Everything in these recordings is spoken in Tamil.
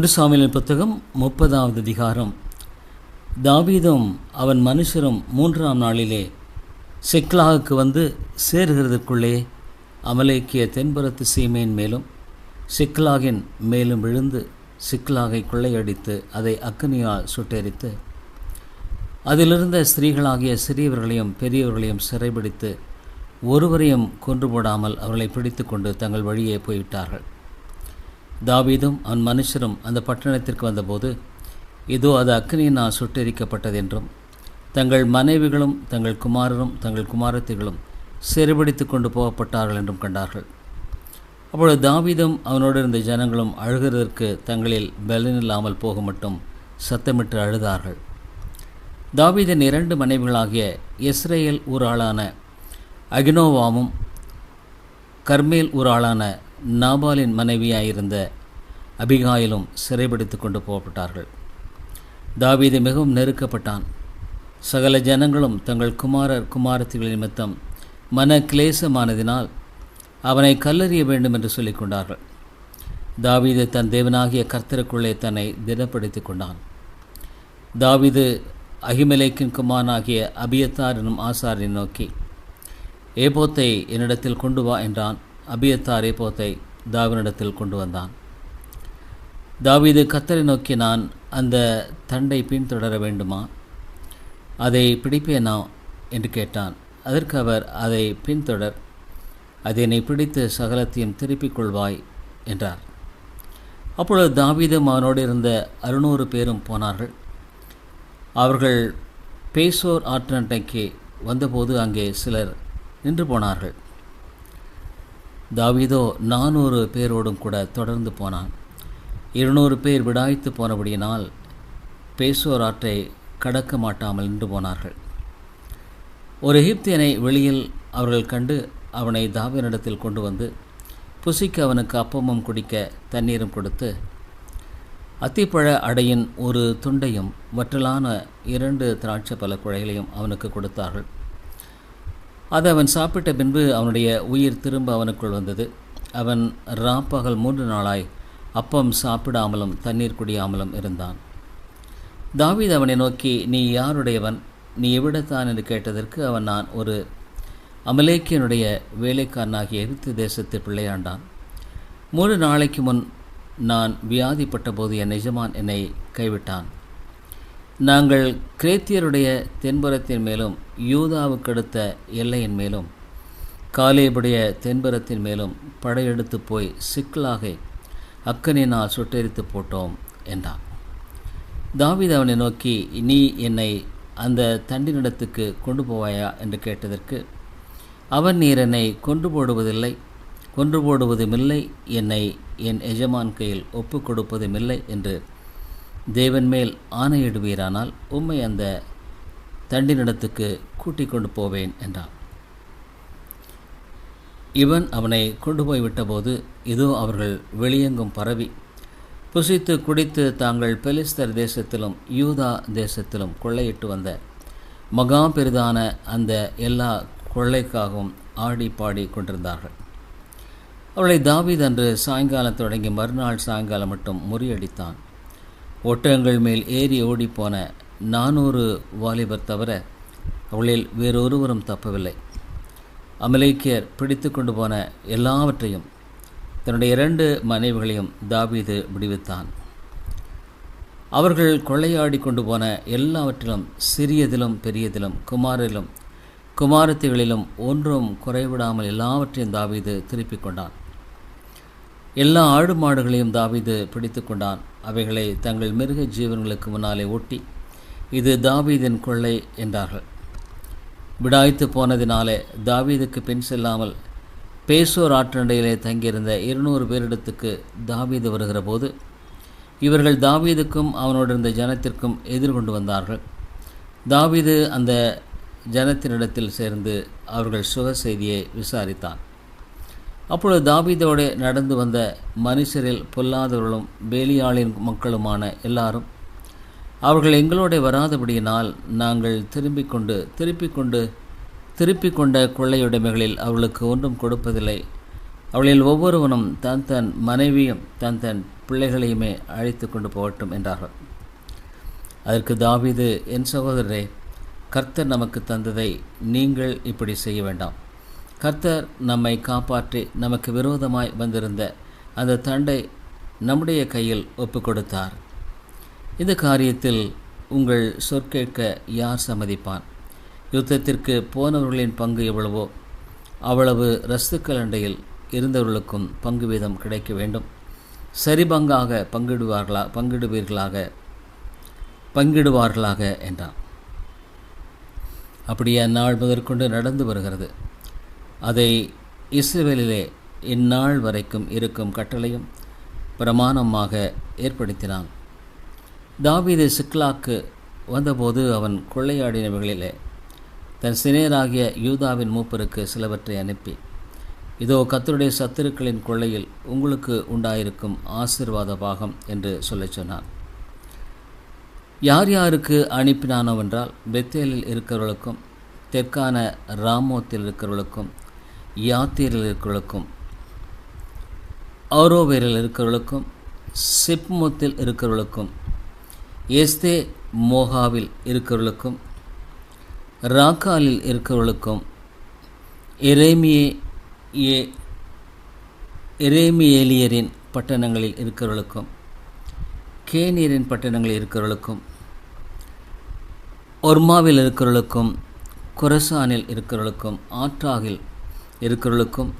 ஒன்று சாமியின் புத்தகம் முப்பதாவது அதிகாரம். தாவீதும் அவன் மனுஷரும் மூன்றாம் நாளிலே சிக்லாகுக்கு வந்து சேர்கிறதுக்குள்ளே அமலேக்கிய தென்புறத்து சீமையின் மேலும் சிக்லாகின் மேலும் விழுந்து சிக்லாகை கொள்ளையடித்து அதை அக்னியால் சுட்டெரித்து அதிலிருந்த ஸ்திரீகளாகிய சிறியவர்களையும் பெரியவர்களையும் சிறைபிடித்து ஒருவரையும் கொன்று போடாமல் அவர்களை பிடித்து கொண்டு தங்கள் வழியே போய்விட்டார்கள். தாவீதும் அவன் மனுஷரும் அந்த பட்டணத்திற்கு வந்தபோது இதோ அது அக்னியினால் சுட்டெரிக்கப்பட்டது என்றும் தங்கள் மனைவிகளும் தங்கள் குமாரரும் தங்கள் குமாரத்திகளும் சிறைபிடித்து கொண்டு போகப்பட்டார்கள் என்றும் கண்டார்கள். அப்பொழுது தாவீதும் அவனோடு இருந்த ஜனங்களும் அழுகிறதற்கு தங்களில் பலனில்லாமல் போக மட்டும் சத்தமிட்டு அழுதார்கள். தாவீதின் இரண்டு மனைவிகளாகிய இஸ்ரேல் ஊராளான அகினோவாமும் கர்மேல் ஊராளான நாபாலின் மனைவியாயிருந்த அபிகாயிலும் சிறைபிடித்து கொண்டு போகப்பட்டார்கள். தாவீது மிகவும் நெருக்கப்பட்டான். சகல ஜனங்களும் தங்கள் குமாரர் குமாரத்திகள் நிமித்தம் மன கிளேசமானதினால் அவனை கல்லறிய வேண்டும் என்று சொல்லிக் கொண்டார்கள் தாவீது தன் தேவனாகிய கர்த்தருக்குள்ளே தன்னை திடப்படுத்தி கொண்டான். தாவீது அகிமலேக்கின் குமாரனாகிய அபியத்தார் எனும் ஆசாரை நோக்கி ஏபோத்தை என்னிடத்தில் கொண்டு வா என்றான். அபியத்தார் ஏபோத்தை தாவினிடத்தில் கொண்டு வந்தான். தாவீது கத்தரை நோக்கி நான் அந்த தண்டை பின்தொடர வேண்டுமா? அதை பிடிப்பேனா? என்று கேட்டான். அதற்கு அவர் அதை பின்தொடர். அதை என்னை பிடித்து சகலத்தையும் திருப்பிக் கொள்வாய் என்றார். அப்பொழுது தாவீதும் அவனோடு இருந்த அறுநூறு பேரும் போனார்கள். அவர்கள் பேசோர் ஆற்றண்டைக்கு வந்தபோது அங்கே சிலர் நின்று போனார்கள். தாவீதோ நானூறு பேரோடும் கூட தொடர்ந்து போனான். இருநூறு பேர் விடாய்த்து போனபடியினால் பேசோர் ஆற்றை கடக்க மாட்டாமல் நின்று போனார்கள். ஒரு எகிப்தியனை வெளியில் அவர்கள் கண்டு அவனை தாவினிடத்தில் கொண்டு வந்து புசிக்கு அவனுக்கு அப்பமும் குடிக்க தண்ணீரும் கொடுத்து அத்திப்பழ அடையின் ஒரு துண்டையும் வற்றலான இரண்டு திராட்சை பல குழைகளையும் அவனுக்கு கொடுத்தார்கள். அது அவன் சாப்பிட்ட பின்பு அவனுடைய உயிர் திரும்ப அவனுக்குள் வந்தது. அவன் ராப்பகல் மூன்று நாளாய் அப்பம் சாப்பிடாமலும் தண்ணீர் குடியாமலும் இருந்தான். தாவீத் அவனை நோக்கி நீ யாருடையவன்? நீ எவ்விடத்தான்? என்று கேட்டதற்கு அவன் நான் ஒரு அமலேக்கியனுடைய வேலைக்காரனாகிய எகிப்து தேசத்து பிள்ளையாண்டான். மூன்று நாளைக்கு முன் நான் வியாதிப்பட்ட போது என் நிஜமான் என்னை கைவிட்டான். நாங்கள் கிரேத்தியருடைய தென்புறத்தின் மேலும் யூதாவுக்கடுத்த எல்லையின் மேலும் காலேபுடைய தென்புறத்தின் மேலும் படையெடுத்து போய் சிக்கலாகை அக்கனினால் சுட்டெரித்து போட்டோம் என்றான். தாவித அவனை நோக்கி நீ என்னை அந்த தண்டினிடத்துக்கு கொண்டு போவாயா? என்று கேட்டதற்கு அவன் நீர் என்னை கொன்று போடுவதில்லை கொன்று போடுவதுமில்லை என்னை என் எஜமான் கையில் ஒப்புக் கொடுப்பதுமில்லை என்று தேவன் மேல் ஆணையிடுவீரானால் உம்மை அந்த தண்டினிடத்துக்கு கூட்டிக் கொண்டு போவேன் என்றான் இவன் அவனை கொண்டு போய் விட்டபோது இதோ அவர்கள் வெளியெங்கும் பரவி புசித்து குடித்து தாங்கள் பெலிஸ்தர் தேசத்திலும் யூதா தேசத்திலும் கொள்ளையிட்டு வந்த மகா பெரிதான அந்த எல்லா கொள்ளைக்காகவும் ஆடி பாடி கொண்டிருந்தார்கள். அவளை தாவீத் அன்று சாயங்காலம் தொடங்கி மறுநாள் சாயங்காலம் மட்டும் முறியடித்தான். ஒட்டகங்கள் மேல் ஏறி ஓடிப்போன நானூறு வாலிபர் தவிர அவளில் வேறொருவரும் தப்பவில்லை. அமலேக்கியர் பிடித்து கொண்டு போன எல்லாவற்றையும் தன்னுடைய இரண்டு மனைவிகளையும் தாவீது விடுவித்தான். அவர்கள் கொள்ளையாடி கொண்டு போன எல்லாவற்றிலும் சிறியதிலும் பெரியதிலும் குமாரிலும் குமாரத்திகளிலும் ஒன்றும் குறைவிடாமல் எல்லாவற்றையும் தாவீது திருப்பிக் கொண்டான். எல்லா ஆடு மாடுகளையும் தாவீது பிடித்து கொண்டான். அவைகளை தங்கள் மிருக ஜீவன்களுக்கு முன்னாலே ஓட்டி இது தாவீதின் கொள்ளை என்றார்கள். விடாய்த்து போனதினாலே தாவீதுக்கு பின் செல்லாமல் பேசோர் ஆற்றண்டையிலே தங்கியிருந்த இருநூறு பேரிடத்துக்கு தாவீது வருகிற போது இவர்கள் தாவீதுக்கும் அவனோடு இருந்த ஜனத்திற்கும் எதிர்கொண்டு வந்தார்கள். தாவீது அந்த ஜனத்தினிடத்தில் சேர்ந்து அவர்கள் சுக செய்தியை விசாரித்தான். அப்பொழுது தாபீதோடு நடந்து வந்த மனுஷரில் பொல்லாதவர்களும் பேலியாளின் மக்களுமான எல்லாரும் அவர்கள் எங்களோட வராதபடியினால் நாங்கள் திரும்பிக் கொண்டு திருப்பிக் கொண்டு திருப்பிக் கொண்ட கொள்ளையுடைமைகளில் அவர்களுக்கு ஒன்றும் கொடுப்பதில்லை. அவளில் ஒவ்வொருவனும் தன் தன் மனைவியும் தன் தன் பிள்ளைகளையுமே அழைத்து கொண்டு போகட்டும் என்றார்கள். அதற்கு தாவிது என் சகோதரரே கர்த்தர் நமக்கு தந்ததை நீங்கள் இப்படி செய்ய வேண்டாம். கர்த்தர் நம்மை காப்பாற்றி நமக்கு விரோதமாய் வந்திருந்த அந்த தண்டை நம்முடைய கையில் ஒப்பு கொடுத்தார் இந்த காரியத்தில் உங்கள் சொற்கேட்க யார் சம்மதிப்பான்? யுத்தத்திற்கு போனவர்களின் பங்கு எவ்வளவோ அவ்வளவு ரஸ்துக்கள் அண்டையில் இருந்தவர்களுக்கும் பங்கு வீதம் கிடைக்க வேண்டும். சரிபங்காக பங்கிடுவார்களா பங்கிடுவீர்களாக பங்கிடுவார்களாக என்றான். அப்படியே அந்நாள் முதற்கொண்டு நடந்து வருகிறது. அதை இஸ்ரேலிலே இந்நாள் வரைக்கும் இருக்கும் கட்டளையும் பிரமாணமாக ஏற்படுத்தினான். தாவீது சிக்லாக்கு வந்தபோது அவன் கொள்ளையாடினவைகளிலே தன் சினேராகிய யூதாவின் மூப்பருக்கு சிலவற்றை அனுப்பி இதோ கத்தருடைய சத்துருக்களின் கொள்ளையில் உங்களுக்கு உண்டாயிருக்கும் ஆசிர்வாத பாகம் என்று சொல்லச் சொன்னான். யார் யாருக்கு அனுப்பினானோவென்றால் பெத்தேலில் இருக்கிறவர்களுக்கும் தெற்கான ராமோத்தில் இருக்கிறவர்களுக்கும் யாத்திரையில் இருக்கிறவர்களுக்கும் ஆரோவேரில் இருக்கிறவர்களுக்கும் சிப்முத்தில் இருக்கிறவர்களுக்கும் எஸ்தே மோகாவில் இருக்கிறவர்களுக்கும் ராக்காலில் இருக்கிறவர்களுக்கும் எரேமியே ஏ எரேமியேலியரின் பட்டணங்களில் இருக்கிறவர்களுக்கும் கேனியரின் பட்டணங்களில் இருக்கிறவர்களுக்கும் ஒர்மாவில் இருக்கிறவர்களுக்கும் குரசானில் இருக்கிறவர்களுக்கும் ஆற்றாகில் இருக்கிறவர்களுக்கும்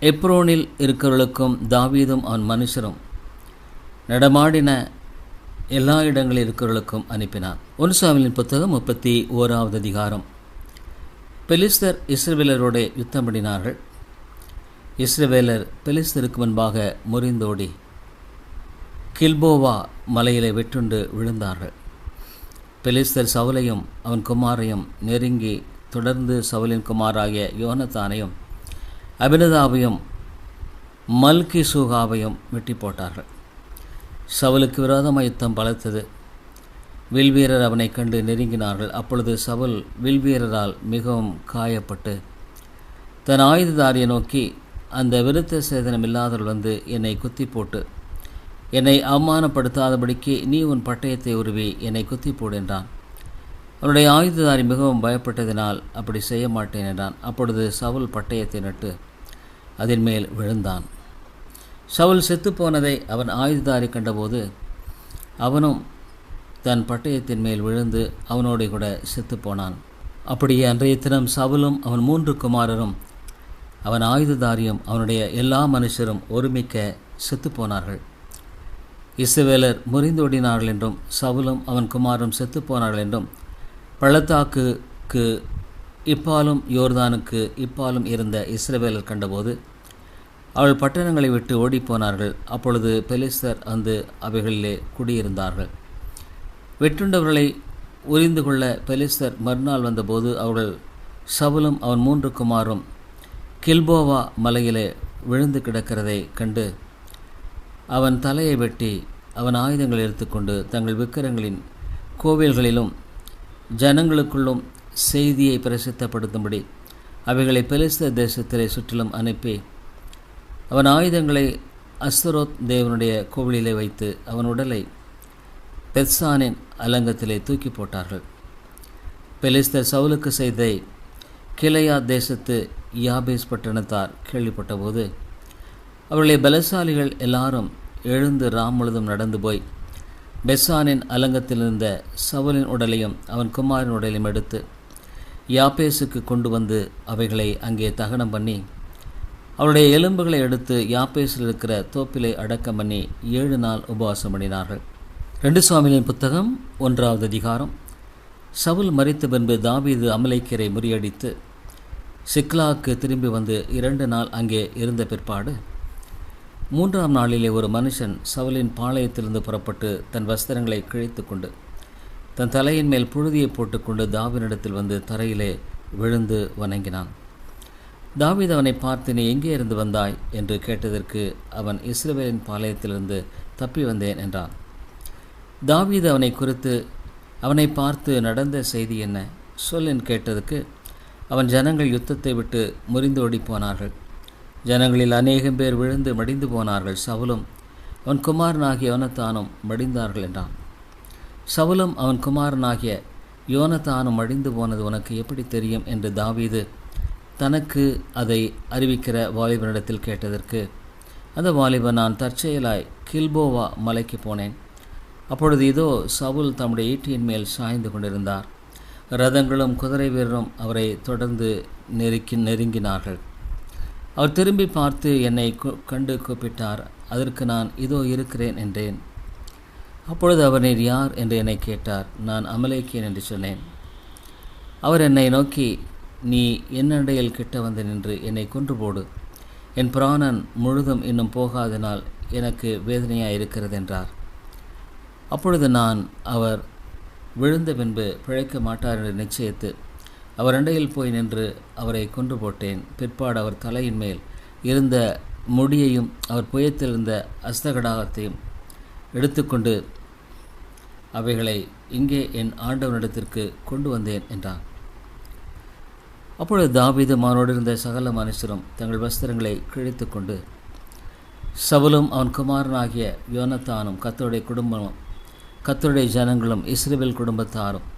எப்ரோனில் இருக்கிறவர்களுக்கும் தாவீதும் அவன் மனுஷரும் நடமாடின எல்லா இடங்களில் இருக்கிறவர்களுக்கும் அனுப்பினான். ஒன்று சாமியின் புத்தகம் முப்பத்தி ஓராவது அதிகாரம். பெலிஸ்தர் இஸ்ரவேலரோட யுத்தமிடினார்கள் இஸ்ரேவேலர் இஸ்ரவேலர் பெலிஸ்தருக்கு முன்பாக முறிந்தோடி கில்போவா மலையிலே வெட்டுண்டு விழுந்தார்கள். பெலிஸ்தர் சவுலையும் அவன் குமாரையும் நெருங்கி தொடர்ந்து சவுலின் குமாராகிய யோனத்தானையும் அபினதாவையும் மல்கி சூகாவையும் வெட்டி போட்டார்கள். சவுலுக்கு விரோதமாக யுத்தம் பலத்தது. வில்வீரர் அவனை கண்டு நெருங்கினார்கள். அப்பொழுது சவுல் வில்வீரரால் மிகவும் காயப்பட்டு தன் ஆயுததாரியை நோக்கி அந்த விருத்த சேதனம் இல்லாதவர்கள் வந்து என்னை குத்தி போட்டு என்னை அவமானப்படுத்தாதபடிக்கு நீ உன் பட்டயத்தை உருவி என்னை குத்தி போடு என்றான். அவனுடைய ஆயுததாரி மிகவும் பயப்பட்டதினால் அப்படி செய்ய மாட்டேன் என்றான். அப்பொழுது சவுல் பட்டயத்தை நட்டு அதன் மேல் விழுந்தான். சவுல் செத்துப்போனதை அவன் ஆயுததாரி கண்டபோது அவனும் தன் பட்டயத்தின் மேல் விழுந்து அவனோடு கூட செத்துப்போனான் அப்படியே அன்றைய தினம் சவுலும் அவன் மூன்று குமாரரும் அவன் ஆயுததாரியும் அவனுடைய எல்லா மனுஷரும் ஒருமிக்க செத்துப்போனார்கள் இஸ்ரவேலர் முறிந்தோடினார்கள் என்றும் சவுலும் அவன் குமாரும் செத்துப்போனார்கள் என்றும் பள்ளத்தாக்குக்கு இப்பாலும் யோர்தானுக்கு இப்பாலும் இருந்த இஸ்ரவேலர் கண்டபோது அவள் பட்டணங்களை விட்டு ஓடிப்போனார்கள். அப்பொழுது பெலிஸ்தர் வந்து அவைகளிலே குடியிருந்தார்கள். வெட்டுண்டவர்களை உரிந்து கொள்ள பெலிஸ்தர் மறுநாள் வந்தபோது அவர்கள் சவுலும் அவன் மூன்று குமாரும் கில்போவா மலையிலே விழுந்து கிடக்கிறதை கண்டு அவன் தலையை வெட்டி அவன் ஆயுதங்களை எடுத்துக்கொண்டு தங்கள் விக்கிரங்களின் கோவில்களிலும் ஜனங்களுக்குள்ளும் செய்தியை பிரசித்தப்படுத்தும்படி அவைகளை பெலிஸ்த தேசத்திலே சுற்றிலும் அனுப்பி அவன் ஆயுதங்களை அஸ்தரோத் தேவனுடைய கோவிலிலே வைத்து அவன் உடலை பெத்சானின் அலங்கத்திலே தூக்கி போட்டார்கள். பெலிஸ்தர் சவுலுக்கு செய்த கிளையா தேசத்து யாபேஸ் பட்டணத்தார் கேள்விப்பட்டபோது அவர்களை பலசாலிகள் எல்லாரும் எழுந்து ராம் முழுதும் நடந்து போய் பெசானின் அலங்கத்திலிருந்த சவுலின் உடலையும் அவன் குமாரின் உடலையும் எடுத்து யாப்பேசுக்கு கொண்டு வந்து அவைகளை அங்கே தகனம் பண்ணி அவருடைய எலும்புகளை எடுத்து யாப்பேஸில் இருக்கிற தோப்பிலை அடக்கம் பண்ணி ஏழு நாள் உபவாசம் பண்ணினார்கள். ரெண்டு சுவாமிகளின் புத்தகம் ஒன்றாவது அதிகாரம். சவுல் மறித்த பின்பு தாவீது அமலைக்கரை முறியடித்து சிக்லாக்கு திரும்பி வந்து இரண்டு நாள் அங்கே இருந்த பிற்பாடு மூன்றாம் நாளிலே ஒரு மனுஷன் சவலின் பாளையத்திலிருந்து புறப்பட்டு தன் வஸ்திரங்களை கிழித்து கொண்டு தன் தலையின் மேல் புழுதியை போட்டுக்கொண்டு தாவினிடத்தில் வந்து தரையிலே விழுந்து வணங்கினான். தாவித் அவனை பார்த்து நீ எங்கே இருந்து வந்தாய்? என்று கேட்டதற்கு அவன் இஸ்ரவேலின் பாளையத்திலிருந்து தப்பி வந்தேன் என்றான். தாவீது அவனை குறித்து அவனை பார்த்து நடந்த செய்தி என்ன? சொல் என்று கேட்டதுக்கு அவன் ஜனங்கள் யுத்தத்தை விட்டு முறிந்தோடி போனார்கள். ஜனங்களில் அநேகம் பேர் விழுந்து மடிந்து போனார்கள் சவுலும். அவன் குமாரனாகிய யோனத்தானும் மடிந்தார்கள் என்றான். சவுலும் அவன் குமாரனாகிய யோனத்தானும் மடிந்து போனது உனக்கு எப்படி தெரியும்? என்று தாவீது தனக்கு அதை அறிவிக்கிற வாலிபனிடத்தில் கேட்டதற்கு அந்த வாலிபன் நான் தற்செயலாய் கில்போவா மலைக்கு போனேன். அப்பொழுது இதோ சவுல் தம்முடைய ஈட்டியின் மேல் சாய்ந்து கொண்டிருந்தார். ரதங்களும் குதிரை வீரரும் அவரை தொடர்ந்து நெருக்கி நெருங்கினார்கள். அவர் திரும்பி பார்த்து என்னை கு- கண்டு கூப்பிட்டார். அதற்கு நான் இதோ இருக்கிறேன் என்றேன். அப்பொழுது அவர் நீர் யார்? என்று என்னை கேட்டார். நான் அமலேக்கியன் என்று சொன்னேன். அவர் என்னை நோக்கி நீ என்னடையில் கிட்ட வந்து நின்று என்னை கொன்று போடு. என் பிராணன் முழுதும் இன்னும் போகாதனால் எனக்கு வேதனையாக இருக்கிறது என்றார். அப்பொழுது நான் அவர் விழுந்த பின்பு பிழைக்க மாட்டார் என்று நிச்சயித்து அவர் அண்டையில் போய் நின்று அவரை கொன்று போட்டேன். பிற்பாடு அவர் தலையின் மேல் இருந்த முடியையும் அவர் புயத்தில் இருந்த அஸ்தகடாகத்தையும் எடுத்துக்கொண்டு அவைகளை இங்கே என் ஆண்டவனிடத்திற்கு கொண்டு வந்தேன் என்றான். அப்பொழுது தாவீது மானோடு இருந்த சகல மனுஷரும் தங்கள் வஸ்திரங்களை கிழித்து கொண்டு சவுலும் அவன் குமாரனாகிய யோனத்தானும் கத்தருடைய குடும்பமும் கத்தருடைய ஜனங்களும் இஸ்ரவேல் குடும்பத்தாரும்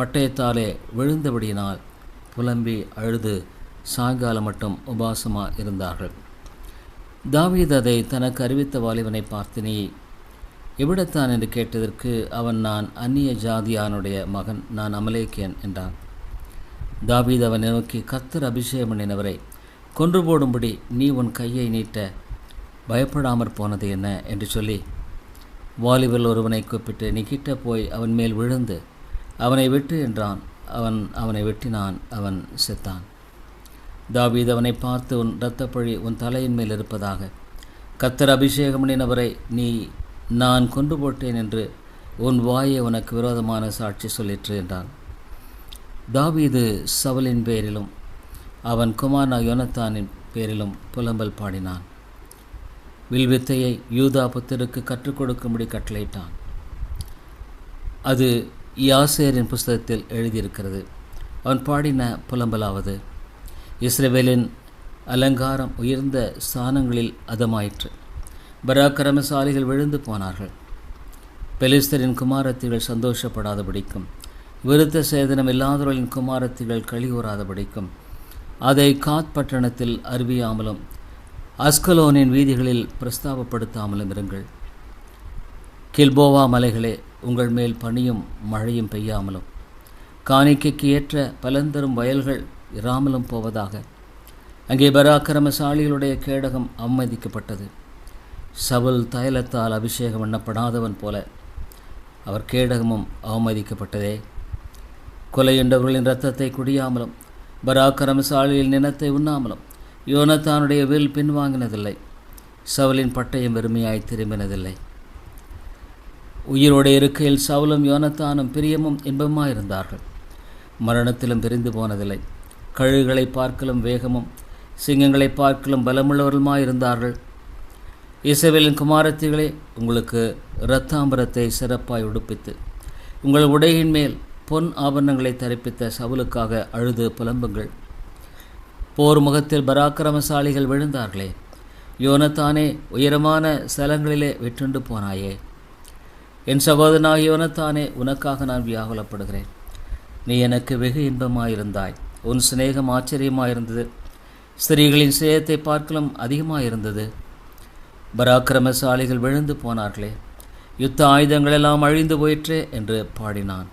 பட்டயத்தாலே விழுந்தபடியினால் புலம்பி அழுது சாயங்காலம் மட்டும் உபாசமாக இருந்தார்கள். தாவீத் அதை தனக்கு அறிவித்த வாலிபனை பார்த்து நீ எவ்விடத்தான்? என்று கேட்டதற்கு அவன் நான் அந்நிய ஜாதியானுடைய மகன் நான் அமலேக்கியன் என்றான். தாவீத் அவனை நோக்கி கத்தர் அபிஷேகம் பண்ணினவரை கொன்று போடும்படி நீ உன் கையை நீட்ட பயப்படாமற் போனது என்ன? என்று சொல்லி வாலிபல் ஒருவனை கூப்பிட்டு நீ கிட்ட போய் அவன் மேல் விழுந்து அவனை வெட்டு என்றான். அவன் அவனை வெட்டினான். அவன் செத்தான். தாவீத் அவனை பார்த்து உன் இரத்தப்பழி உன் தலையின் மேல் இருப்பதாக. கத்தர் அபிஷேகம் பண்ணினவரை நீ நான் கொண்டு போட்டேன் என்று உன் வாயை உனக்கு விரோதமான சாட்சி சொல்லிற்று என்றான். தாவீது சவலின் பேரிலும் அவன் குமாரனா யோனத்தானின் பேரிலும் புலம்பல் பாடினான். வில்வித்தையை யூதா புத்தருக்கு கற்றுக் கொடுக்கும்படி கட்டளையிட்டான். அது யாசேரின் புஸ்தகத்தில் எழுதியிருக்கிறது. அவன் பாடின புலம்பலாவது இஸ்ரேவேலின் அலங்காரம் உயர்ந்த ஸ்தானங்களில் அதமாயிற்று. பராக்கிரமசாலிகள் விழுந்து போனார்கள். பெலிஸ்தரின் குமாரத்திகள் சந்தோஷப்படாதபடிக்கும் விருத்த சேதனம் இல்லாதவர்களின் குமாரத்திகள் கழிவுறாதபடிக்கும் அதை காத் பட்டணத்தில் அறிவியாமலும் அஸ்கலோனின் வீதிகளில் பிரஸ்தாபப்படுத்தாமலும் இருங்கள். கில்போவா மலைகளே உங்கள் மேல் பனியும் மழையும் பெய்யாமலும். காணிக்கைக்கு ஏற்ற பலந்தரும் வயல்கள் இராமலும் போவதாக. அங்கே பராக்கிரமசாலிகளுடைய கேடகம் அவமதிக்கப்பட்டது. சவுல் தைலத்தால் அபிஷேகம் எண்ணப்படாதவன் போல அவர் கேடகமும் அவமதிக்கப்பட்டதே. கொலையுண்டவர்களின் இரத்தத்தை குடியாமலும் பராக்கிரமசாலியில் நினத்தை உண்ணாமலும் யோனத்தானுடைய வில் பின்வாங்கினதில்லை. சவுலின் பட்டயம் வெறுமையாய் திரும்பினதில்லை. உயிரோடு இருக்கையில் சவுலும் யோனத்தானும் பிரியமும் இன்பமாயிருந்தார்கள் மரணத்திலும் பிரிந்து போனதில்லை. கழுகுகளை பார்க்கலும் வேகமும் சிங்கங்களை பார்க்கலும் பலமுள்ளவர்களுமாயிருந்தார்கள். இசைவேலின் குமாரத்திகளே உங்களுக்கு இரத்தாம்பரத்தை சிறப்பாய் உடுப்பித்து உங்கள் உடையின் மேல் பொன் ஆபரணங்களை தரிப்பித்த சவுலுக்காக அழுது புலம்புங்கள். போர் முகத்தில் பராக்கிரமசாலிகள் விழுந்தார்களே யோனத்தானே உயரமான ஸ்தலங்களிலே விட்டுண்டு போனாயே. என் சகோதரனாகியவன தானே உனக்காக நான் வியாகுலப்படுகிறேன். நீ எனக்கு வெகு இன்பமாயிருந்தாய். உன் சிநேகம் ஆச்சரியமாயிருந்தது. ஸ்திரீகளின் சிநேகத்தை பார்க்கலும் அதிகமாயிருந்தது. பராக்கிரமசாலிகள் விழுந்து போனார்களே. யுத்த ஆயுதங்களெல்லாம் அழிந்து போயிற்றே என்று பாடினான்.